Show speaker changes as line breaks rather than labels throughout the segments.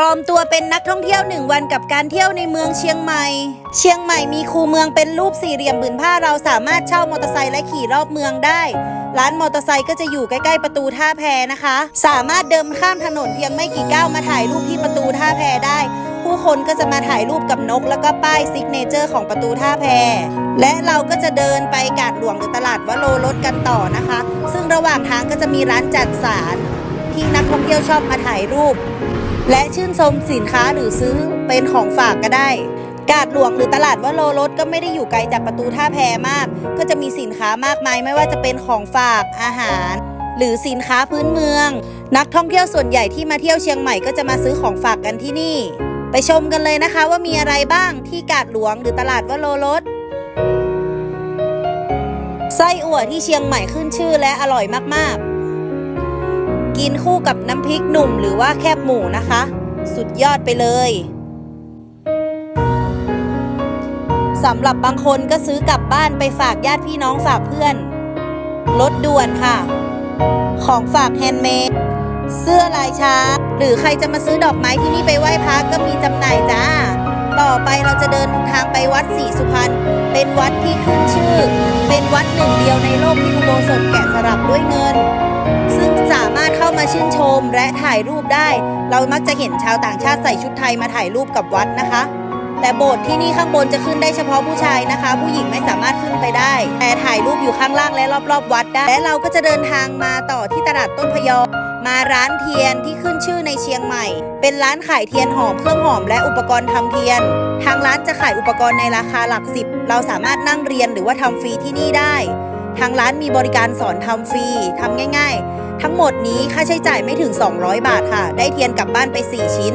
ปลอมตัวเป็นนักท่องเที่ยวหนึ่งวันกับการเที่ยวในเมืองเชียงใหม่ เชียงใหม่มีคูเมืองเป็นรูปสี่เหลี่ยมผืนผ้าเราสามารถเช่ามอเตอร์ไซค์และขี่รอบเมืองได้ ร้านมอเตอร์ไซค์ก็จะอยู่ใกล้ๆประตูท่าแพนะคะ สามารถเดินข้ามถนนเพียงไม่กี่ก้าวมาถ่ายรูปที่ประตูท่าแพได้ ผู้คนก็จะมาถ่ายรูปกับนก แล้วก็ป้ายซิกเนเจอร์ของประตูท่าแพ และเราก็จะเดินไปกาดหลวงหรือตลาดวโรรสกันต่อนะคะ ซึ่งระหว่างทางก็จะมีร้านจัดสารที่นักท่องเที่ยวชอบมาถ่ายรูป และชื่นชมสินค้าหรือซื้อเป็นของฝากก็ได้ กาดหลวงหรือตลาดวโรรสก็ไม่ได้อยู่ไกลจากประตูท่าแพมาก ก็จะมีสินค้ามากมายไม่ว่าจะเป็นของฝากอาหาร หรือสินค้าพื้นเมือง นักท่องเที่ยวส่วนใหญ่ที่มาเที่ยวเชียงใหม่ก็จะมาซื้อของฝากกันที่นี่ ไปชมกันเลยนะคะว่ามีอะไรบ้างที่กาดหลวงหรือตลาดวโรรสไส้อั่วที่เชียงใหม่ขึ้นชื่อและอร่อยมากๆ กินคู่กับน้ำพริกหนุ่มหรือว่าแคบหมูนะคะ สุดยอดไปเลยสำหรับบางคนก็ซื้อกลับบ้านไปฝากญาติพี่น้องฝากเพื่อนรถด่วนค่ะ ของฝากแฮนด์เมดเสื้อลายช้างหรือใครจะมาซื้อดอกไม้ที่นี่ไปไหว้พระก็มีจำหน่ายจ้า ต่อไปเราจะเดินทางไปวัดศรีสุพรรณเป็นวัดที่ขึ้นชื่อ เป็นวัดหนึ่งเดียวในโลกที่อุโบสถแกะสลักด้วยเงิน ซึ่งสามารถเข้ามาชื่นชมและถ่ายรูปได้ เรามักจะเห็นชาวต่างชาติใส่ชุดไทยมาถ่ายรูปกับวัดนะคะ แต่โบสถ์ที่นี่ข้างบนจะขึ้นได้เฉพาะผู้ชายนะคะ ผู้หญิงไม่สามารถขึ้นไปได้ แต่ถ่ายรูปอยู่ข้างล่างและรอบๆ วัดได้ และเราก็จะเดินทางมาต่อที่ตลาดต้นพยอมมาร้านเทียนที่ขึ้นชื่อในเชียงใหม่ เป็นร้านขายเทียนหอมเครื่องหอมและอุปกรณ์ทำเทียน ทางร้านจะขายอุปกรณ์ในราคาหลักสิบ เราสามารถนั่งเรียนหรือว่าทำฟรีที่นี่ได้ ทางร้านมีบริการสอนทำฟรีทำง่าย ๆ ทั้งหมดนี้ค่าใช้จ่ายไม่ถึง 200 บาทค่ะ ได้เทียนกลับบ้านไป 4 ชิ้น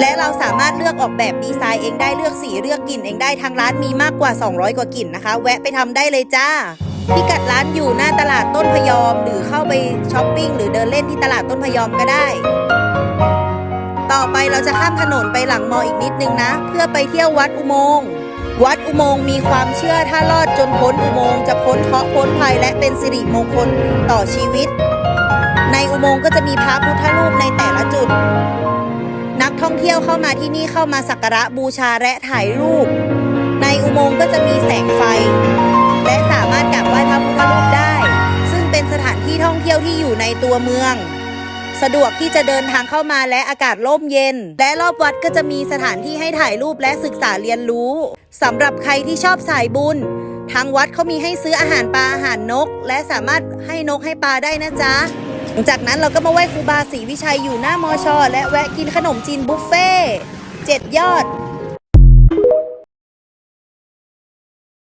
และเราสามารถเลือกออกแบบดีไซน์เองได้เลือกสีเลือกกลิ่นเองได้ทางร้านมีมากกว่า 200 กว่ากลิ่นนะคะ แวะไปทำได้เลยจ้าพิกัดร้านอยู่หน้าตลาดต้นพยอม หรือเข้าไปช้อปปิ้งหรือเดินเล่นที่ตลาดต้นพยอมก็ได้ ต่อไปเราจะข้ามถนนไปหลังมออีกนิดนึงนะ เพื่อไปเที่ยววัดอุโมงค์ วัดอุโมงค์มีความเชื่อถ้ารอดจนพ้นอุโมงค์จะพ้นเคราะห์พ้นภัยและเป็นสิริมงคลต่อชีวิต ในอุโมงค์ก็จะมีพระพุทธรูปในแต่ละจุด นักท่องเที่ยวเข้ามาที่นี่เข้ามาสักการะบูชาและถ่ายรูป ในอุโมงค์ก็จะมีแสงไฟ และสามารถกราบไหว้พระพุทธรูปได้ ซึ่งเป็นสถานที่ท่องเที่ยวที่อยู่ในตัวเมือง สะดวกที่จะเดินทางเข้ามาและอากาศร่มเย็น และรอบวัดก็จะมีสถานที่ให้ถ่ายรูปและศึกษาเรียนรู้สำหรับใครที่ชอบสายบุญทางวัดเขามีให้ซื้ออาหารปลาอาหารนก และสามารถให้นกให้ปลาได้นะจ๊ะหลังจากนั้นเราก็มาไหว้ครูบาศรีวิชัยอยู่หน้ามอชอและแวะกินขนมจีนบุฟเฟ่เจ็ดยอด